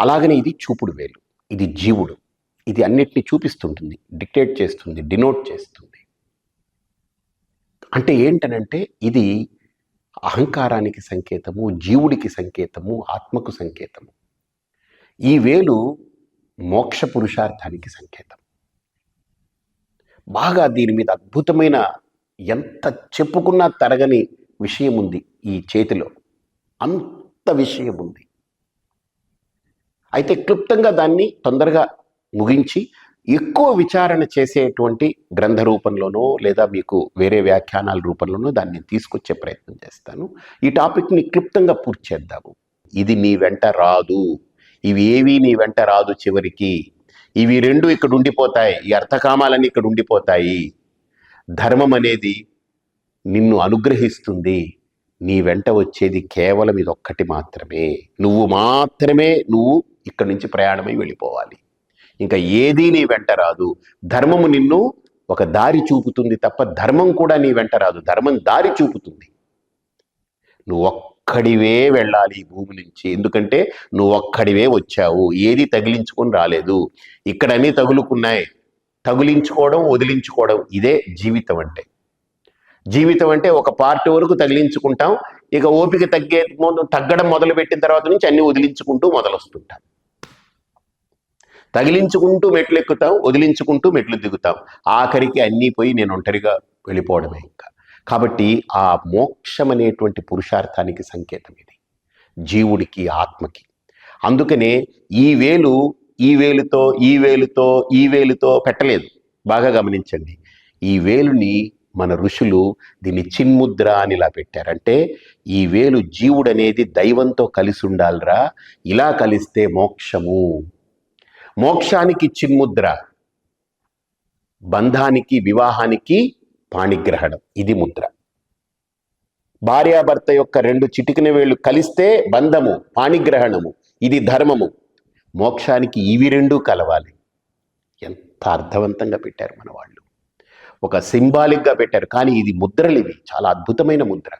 అలాగనే ఇది చూపుడు వేలు. ఇది జీవుడు. ఇది అన్నిటిని చూపిస్తుంటుంది. డిక్టేట్ చేస్తుంది. డినోట్ చేస్తుంది. అంటే ఏంటనంటే ఇది అహంకారానికి సంకేతము జీవుడికి సంకేతము ఆత్మకు సంకేతము. ఈ వేలు మోక్ష పురుషార్థానికి సంకేతం. బాగా దీని మీద అద్భుతమైన ఎంత చెప్పుకున్నా తరగని విషయం ఉంది ఈ చేతిలో. అంత విషయం ఉంది అయితే క్లుప్తంగా దాన్ని తొందరగా ముగించి ఎక్కువ విచారణ చేసేటువంటి గ్రంథ రూపంలోనో లేదా మీకు వేరే వ్యాఖ్యానాల రూపంలోనో దాన్ని తీసుకొచ్చే ప్రయత్నం చేస్తాను. ఈ టాపిక్ని క్లుప్తంగా పూర్తి చేద్దాము. ఇది నీ వెంట రాదు. ఇవి ఏవి నీ వెంట రాదు చివరికి. ఇవి రెండు ఇక్కడ ఉండిపోతాయి. ఈ అర్థకామాలన్నీ ఇక్కడ ఉండిపోతాయి. ధర్మం అనేది నిన్ను అనుగ్రహిస్తుంది. నీ వెంట వచ్చేది కేవలం ఇదొక్కటి మాత్రమే. నువ్వు మాత్రమే నువ్వు ఇక్కడి నుంచి ప్రయాణమై వెళ్ళిపోవాలి. ఇంకా ఏదీ నీ వెంట రాదు. ధర్మము నిన్ను ఒక దారి చూపుతుంది తప్ప ధర్మం కూడా నీ వెంట రాదు. ధర్మం దారి చూపుతుంది. నువ్వు ఒక్కడివే వెళ్ళాలి ఈ భూమి నుంచి. ఎందుకంటే నువ్వు ఒక్కడివే వచ్చావు. ఏది తగిలించుకొని రాలేదు. ఇక్కడ అన్నీ తగులుకున్నాయి. తగిలించుకోవడం వదిలించుకోవడం ఇదే జీవితం అంటే. జీవితం అంటే ఒక పార్ట్ వరకు తగిలించుకుంటాం. ఇక ఓపిక తగ్గే తగ్గడం మొదలు పెట్టిన తర్వాత నుంచి అన్ని వదిలించుకుంటూ మొదలొస్తుంటాం. తగిలించుకుంటూ మెట్లు ఎక్కుతాం వదిలించుకుంటూ మెట్లు దిగుతాం. ఆఖరికి అన్నీ పోయి నేను ఒంటరిగా వెళ్ళిపోవడమే ఇంకా. కాబట్టి ఆ మోక్షం అనేటువంటి పురుషార్థానికి సంకేతం ఇది. జీవుడికి ఆత్మకి. అందుకనే ఈ వేలు ఈ వేలుతో ఈ వేలుతో ఈ వేలుతో పెట్టలేదు. బాగా గమనించండి. ఈ వేలుని మన ఋషులు దీన్ని చిన్ముద్ర అని ఇలా పెట్టారంటే ఈ వేలు జీవుడనేది దైవంతో కలిసి ఉండాలిరా. ఇలా కలిస్తే మోక్షము. మోక్షానికి చిన్ముద్ర బంధానికి వివాహానికి పాణిగ్రహణం. ఇది ముద్ర. భార్యాభర్త యొక్క రెండు చిటికిన వేళ్ళు కలిస్తే బంధము పాణిగ్రహణము ఇది ధర్మము. మోక్షానికి ఇవి రెండూ కలవాలి. ఎంత అర్థవంతంగా పెట్టారు మన వాళ్ళు ఒక సింబాలిక్గా పెట్టారు కానీ ఇది ముద్రలు ఇవి చాలా అద్భుతమైన ముద్ర.